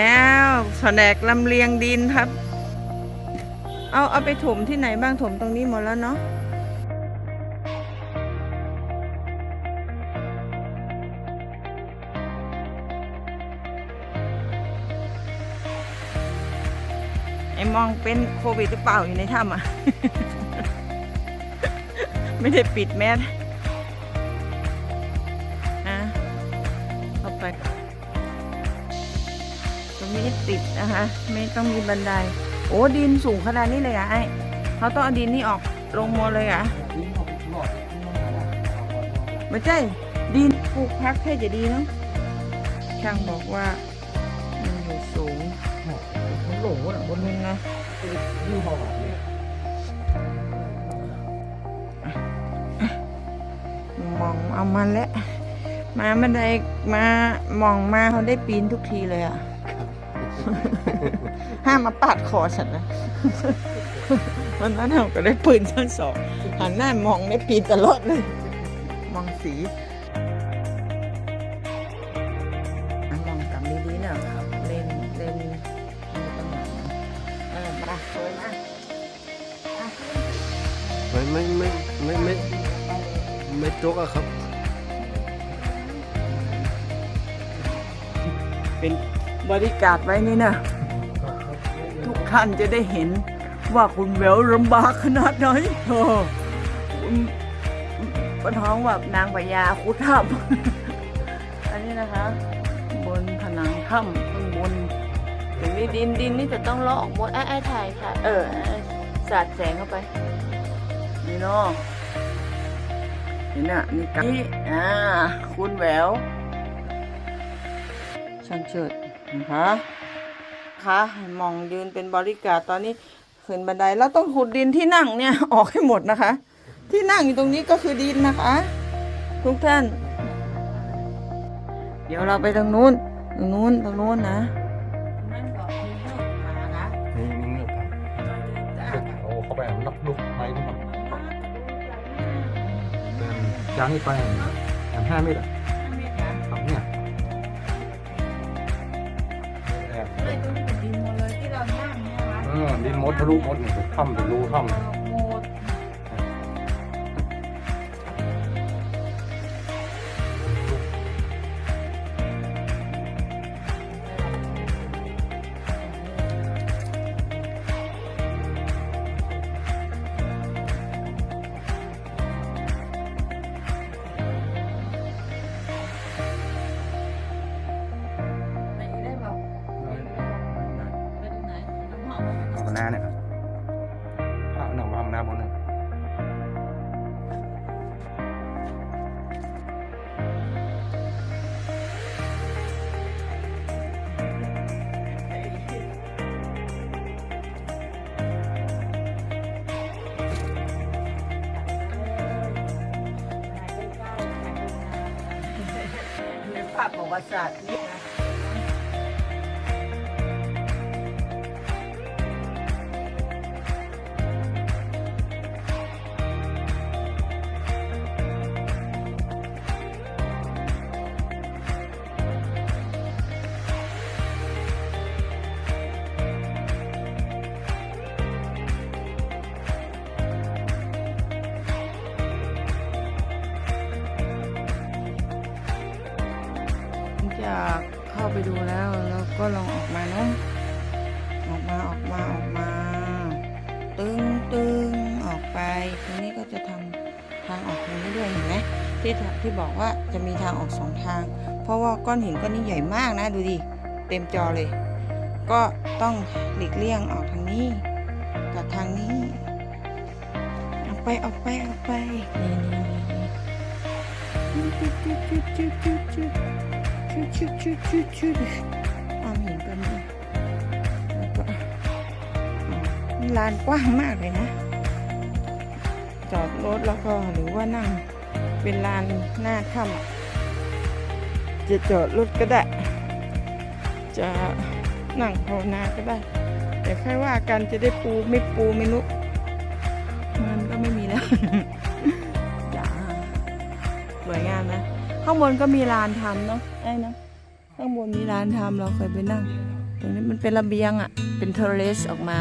แล้วแผนกลำเลียงดินครับ เอาเอาไปถมที่ไหนบ้างถมตรงนี้หมดแล้วเนาะไอ้มองเป็นโควิดหรือเปล่าอยู่ในถ้ำอะ ไม่ได้ปิดแมส ตรงนี้ติดนะคะไม่ต้องมีบันได โอ้ดินสูงขนาดนี้เลยอะไอ้เขาต้องเอาดินนี่ออกลงมดเลยอะไม่ใช่ดินปลูกพักแค่จะดีเนาะช่างบอกว่ามันอยู่สูงมันหลงวะบนมึงนะยี่ห้อบมองเอามันแล้วมาบันไดมามองมาเขาได้ปีนทุกทีเลยอะ ห้ามมาปาดคอฉันนะวันนั้นเราก็ได้ปืนชั้นสองหันหน้ามองได้ปีนตลอดเลย มองสีอะมองกลับดีๆนะครับเล่นเล่นมีตำแหน่งนะเออมาสวยมากอะไม่ไม่ไม่ไม่ไม่ไม่จกอะครับ เป็น บริการไว้นี่นะ ทุกท่านจะได้เห็นว่าคุณแววลำบากขนาดไหนเออคุณปนท้องแบบนางพญาคุดถ้ำอันนี้นะคะ บนผนังถ้ำข้างบนตรงนี้ดินดินนี่จะต้องลออกหมดไอ้ไอ้ถ่ายค่ะ เออสาดแสงเข้าไป นี่เนาะนี่น่ะนี่กันนี่อ่า คุณแววช่างเฉิด นะคะคะให้มองยืนเป็นบริการดตอนนี้ขึ้นบันไดแล้วต้องขุดดินที่นั่งเนี่ยออกให้หมดนะคะ ที่นั่งอยู่ตรงนี้ก็คือดินนะคะ ทุกท่าน เดี๋ยวเราไปตรงนู้นตรงนู้นตรงนู้นนะนั่นก็มีเรื่องมานะนี่นี่เงือกครับโอ้เข้าไปอะนับลูกไปนะครับเดินยางนี่ไปอย่างห้าเมตร มดทะลุมดเนี่ยถ้ำเป็นรูถ้ำ รงห้องหน้าเนี่ยครับเอาหนังวางหน้าบนหนึ่งในภาพประวัติศาสตร์นี่นะ ไปดูแล้วแล้วก็ลองออกมาเนาะออกมาออกมาออกมา ตึงตึงออกไปตรงนี้ก็จะทำทางออกตรงนี้ด้วยเห็นไหมที่ที่บอกว่าจะมีทางออกสองทาง เพราะว่าก้อนหินก้อนนี้ใหญ่มากนะดูดิเต็มจอเลย ก็ต้องหลีกเลี่ยงออกทางนี้กับทางนี้ออกไปออกไปออกไปนี่นี่นี่นี่จุดจุดจุดจุดจุด จุดจุดจุดจุดจุดออมเห็นกันไหมแล้วก็ลานกว้างมากเลยนะ จอดรถแล้วก็หรือว่านั่งเป็นลานหน้าถ้ำจะจอดรถก็ได้ จะนั่งภาวนาก็ได้ แต่ค่อยว่ากันจะได้ปูไม่ปูไม่รู้เงินก็ไม่มีแล้ว ข้างบนก็มีลานทำเนาะไอ้เนาะข้างบนมีลานทำเราเคยไปนั่ง ตรงนี้มันเป็นระเบียงอะ่ะ เป็นเทอร์เลสออกมา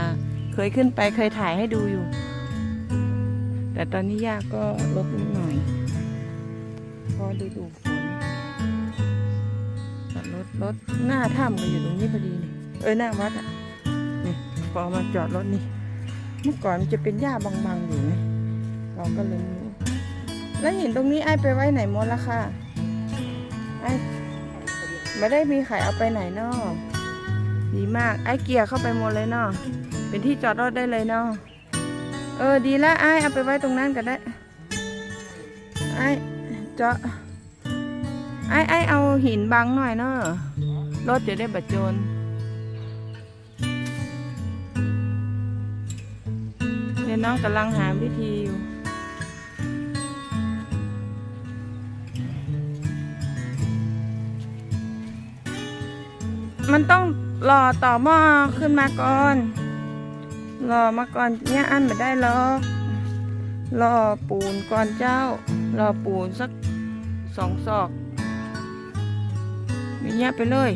เคยขึ้นไปเคยถ่ายให้ดูอยู่ แต่ตอนนี้ยากก็ลดนิดหน่อยเพอดูดูฝนจอดรถรถหน้าถ้ำก็อยู่ตรงนี้พอดีนี่เออหน้าวัดอะ่ะนี่พอมาจอดรถนี่ เมื่อก่อนมันจะเป็นหญ้าบางๆอยู่ไงเราก็เลยแล้วหินตรงนี้ไอ้ไปไว้ไหนหมดละค่ะ ไอ้ไม่ได้มีใครเอาไปไหนนาะดีมากไอ้เกียร์เข้าไปหมดเลยนาะเป็นที่จอดรถได้เลยนาะเออดีละไอ้เอาไปไว้ตรงนั้นก็ได้ไอ้เจาะไอ้ไอ้เอาหินบังหน่อยเนาะรถจะได้บัดโจนเดี๋ยวน้องกำลังหาวิธีอยู่ มันต้องรอต่อหม้อขึ้นมาก่อน รอมาก่อนเนี่ยอันไม่ได้หรอกรอปูนก่อนเจ้า รอปูนสักสองศอกอย่างเงี้ยไปเลย